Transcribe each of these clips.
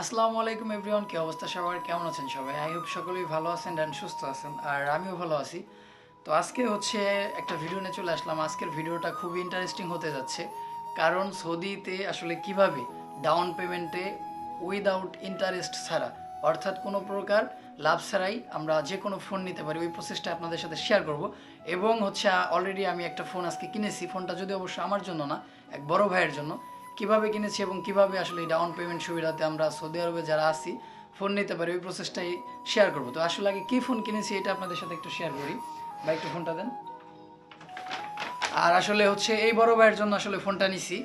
আসসালামু আলাইকুম এভরিওয়ান, কি অবস্থা সবার? কেমন আছেন সবাই? আই হোপ সকলেই ভালো আছেন অ্যান্ড সুস্থ আছেন, আর আমিও ভালো আছি। তো আজকে হচ্ছে একটা ভিডিও নিয়ে চলে আসলাম। আজকের ভিডিওটা খুবই ইন্টারেস্টিং হতে যাচ্ছে। কারণ সৌদিতে আসলে কীভাবে ডাউন পেমেন্টে উইদাউট ইন্টারেস্ট ছাড়া, অর্থাৎ কোনো প্রকার লাভ ছাড়াই আমরা যে কোনো ফোন নিতে পারি, ওই প্রসেসটা আপনাদের সাথে শেয়ার করব। এবং হচ্ছে অলরেডি আমি একটা ফোন আজকে কিনেছি। ফোনটা যদি অবশ্য আমার জন্য না, এক বড় ভাইয়ের জন্য কীভাবে কিনেছি এবং কীভাবে আসলে এই ডাউন পেমেন্ট সুবিধাতে আমরা সৌদি আরবে যারা আছি ফোন নিতে পারি, ওই প্রসেসটাই শেয়ার করব। তো আসলে আগে কী ফোন কিনেছি এটা আপনাদের সাথে একটু শেয়ার করি। বা একটু ফোনটা দেন। আর আসলে হচ্ছে এই বড় ভাইয়ের জন্য আসলে ফোনটা নিছি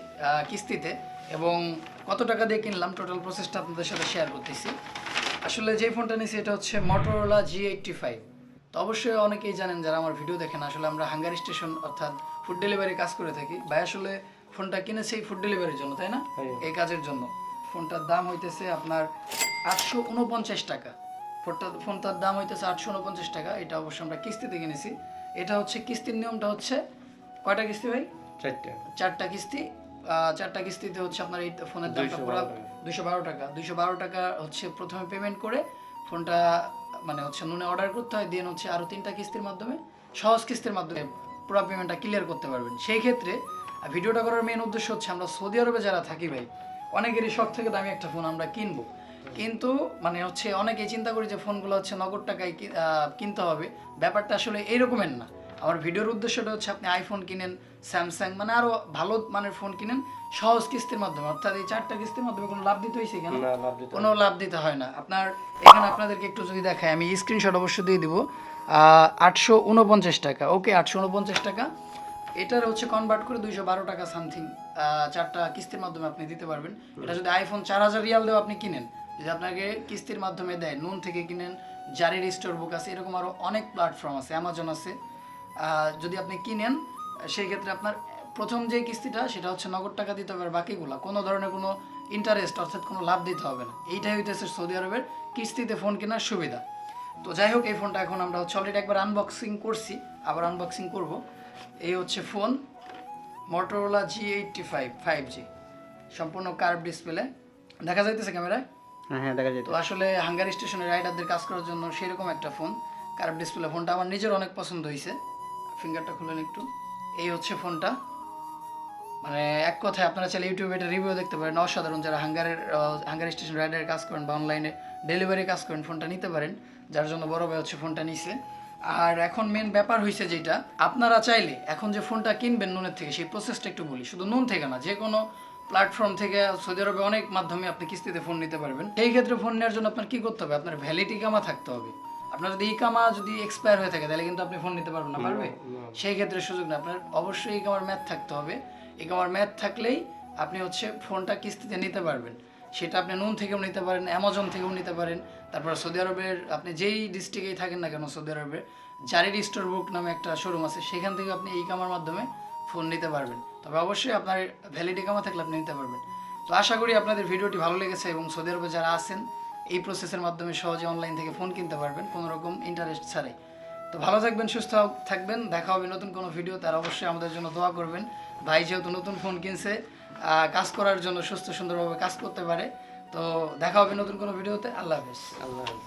কিস্তিতে। এবং কত টাকা দিয়ে কিনলাম টোটাল প্রসেসটা আপনাদের সাথে শেয়ার করতেছি। আসলে যে ফোনটা নিছি এটা হচ্ছে মটোরোলা জি এইটটি ফাইভ তো অবশ্যই অনেকেই জানেন, যারা আমার ভিডিও দেখেন, আসলে আমরা হাঙ্গারি স্টেশন অর্থাৎ ফুড ডেলিভারি কাজ করে থাকি। ভাই, আসলে ফোনটা কিনেছে এই ফুড ডেলিভারির জন্য তাই না। এই কাজের জন্য। ফোনটার দাম হইতেছে আপনার আটশো উনপঞ্চাশ টাকা। ফোনটা ফোনটার দাম হইতেছে আটশো উনপঞ্চাশ টাকা। এটা অবশ্য আমরা কিস্তিতে কিনেছি। এটা হচ্ছে কিস্তির নিয়মটা হচ্ছে কয়টা কিস্তি ভাই? চারটে। চারটা কিস্তি। চারটা কিস্তিতে হচ্ছে আপনার এই ফোনের দামটা 212 পুরো দুশো বারো টাকা। দুশো বারো টাকা হচ্ছে প্রথমে পেমেন্ট করে ফোনটা মানে হচ্ছে নুনে অর্ডার করতে হয় দেন হচ্ছে আরও তিনটা কিস্তির মাধ্যমে সহজ কিস্তির মাধ্যমে পুরো পেমেন্টটা ক্লিয়ার করতে পারবেন। সেই ক্ষেত্রে ভিডিওটা করার মেন উদ্দেশ্য হচ্ছে আমরা সৌদি আরবে যারা থাকি ভাই অনেকেরই শখ থেকে দামি একটা ফোন আমরা কিনবো। কিন্তু মানে হচ্ছে অনেকেই চিন্তা করি যে ফোনগুলো হচ্ছে নগদ টাকায় কিনতে হবে। ব্যাপারটা আসলে এইরকমের না। আমার ভিডিওর উদ্দেশ্যটা হচ্ছে আপনি আইফোন কিনেন স্যামসাং মানে আরও ভালো মানের ফোন কিনেন সহজ কিস্তির মাধ্যমে। অর্থাৎ এই চারটা কিস্তির মাধ্যমে কোনো লাভ দিতে হয়েছে কেন? কোনো লাভ দিতে হয় না। আপনার এখানে আপনাদেরকে একটু যদি দেখায় আমি স্ক্রিনশট অবশ্যই দিয়ে দিব। আটশো উনপঞ্চাশ টাকা। ওকে আটশো উনপঞ্চাশ টাকা। এটার হচ্ছে কনভার্ট করে দুইশো বারো টাকা সামথিং চারটা কিস্তির মাধ্যমে আপনি দিতে পারবেন। এটা যদি আইফোন চার হাজার রিয়াল দেও আপনি কিনেন, যদি আপনাকে কিস্তির মাধ্যমে দেয় নুন থেকে কিনেন জারির স্টোর বুক আছে, এরকম আরও অনেক প্ল্যাটফর্ম আছে অ্যামাজন আছে। যদি আপনি কিনেন, সেই ক্ষেত্রে আপনার প্রথম যে কিস্তিটা, সেটা হচ্ছে নগদ টাকা দিতে হবে, আর বাকিগুলো, কোনো ধরনের কোনো ইন্টারেস্ট অর্থাৎ কোনো লাভ দিতে হবে না। এইটাই হইতেছে সৌদি আরবের কিস্তিতে ফোন কেনার সুবিধা। তো যাই হোক, এই ফোনটা এখন আমরা হচ্ছে অলরেডি একবার আনবক্সিং করছি, আবার আনবক্সিং করব। এই হচ্ছে phone Motorola G eighty five five G সম্পূর্ণ কার্ভ ডিসপ্লে দেখা যাইতেছে ক্যামেরায় হ্যাঁ হ্যাঁ দেখা যেত তো আসলে হাঙ্গারি স্টেশনে রাইডারদের কাজ করার জন্য সেরকম একটা ফোন কার্ভ ডিসপ্লে ফোনটা আমার নিজের অনেক পছন্দ হয়েছে ফিঙ্গারটা খুলেন একটু। এই হচ্ছে ফোনটা। মানে এক কথায় আপনারা চাইলে ইউটিউবে এটা রিভিউ দেখতে পারেন। অসাধারণ যারা হাঙ্গারের হাঙ্গারি স্টেশন রাইডারের কাজ করেন বা অনলাইনে ডেলিভারি কাজ করেন ফোনটা নিতে পারেন। যার জন্য বড় ভাই হচ্ছে ফোনটা নিছে। আর এখন মেন ব্যাপার হয়েছে যেটা আপনারা চাইলে এখন যে ফোনটা কিনবেন নুনের থেকে সেই প্রসেসটা একটু বলি। শুধু নুন থেকে না যে কোনো প্ল্যাটফর্ম থেকে সৌদি আরবে অনেক মাধ্যমে আপনি কিস্তিতে ফোন নিতে পারবেন। সেই ক্ষেত্রে ফোন নেওয়ার জন্য আপনার কি করতে হবে? আপনার ভ্যালিটি কামা থাকতে হবে। আপনার যদি ই কামা যদি এক্সপায়ার হয়ে থাকে তাহলে কিন্তু আপনি ফোন নিতে পারবেন না পারবে? সেই ক্ষেত্রে সুযোগ না আপনার অবশ্যই ই কামার ম্যাথ থাকতে হবে। ই কামার ম্যাথ থাকলেই আপনি হচ্ছে ফোনটা কিস্তিতে নিতে পারবেন। সেটা আপনি নুন থেকেও নিতে পারেন, অ্যামাজন থেকেও নিতে পারেন। তারপর সৌদি আরবের, আপনি যেই ডিস্ট্রিক্টেই থাকেন না কেন সৌদি আরবের, জারির স্টোর বুক নামে একটা শোরুম আছে, সেখান থেকে আপনি এই কামার মাধ্যমে ফোন নিতে পারবেন। তবে অবশ্যই আপনার ভ্যালিডি কামা থাকলে আপনি নিতে পারবেন। তো আশা করি আপনাদের ভিডিওটি ভালো লেগেছে এবং সৌদি আরবে যারা আছেন, এই প্রসেসের মাধ্যমে সহজে অনলাইন থেকে ফোন কিনতে পারবেন, কোনো রকম ইন্টারেস্ট ছাড়াই। তো ভালো থাকবেন, সুস্থ থাকবেন, দেখা হবে নতুন কোনো ভিডিও তার অবশ্যই আমাদের জন্য দোয়া করবেন ভাই যেহেতু নতুন ফোন কিনছে কাজ করার জন্য সুস্থ সুন্দরভাবে কাজ করতে পারে, তো দেখা হবে নতুন কোনো ভিডিওতে আল্লাহ হাফেজ আল্লাহ হাফেজ।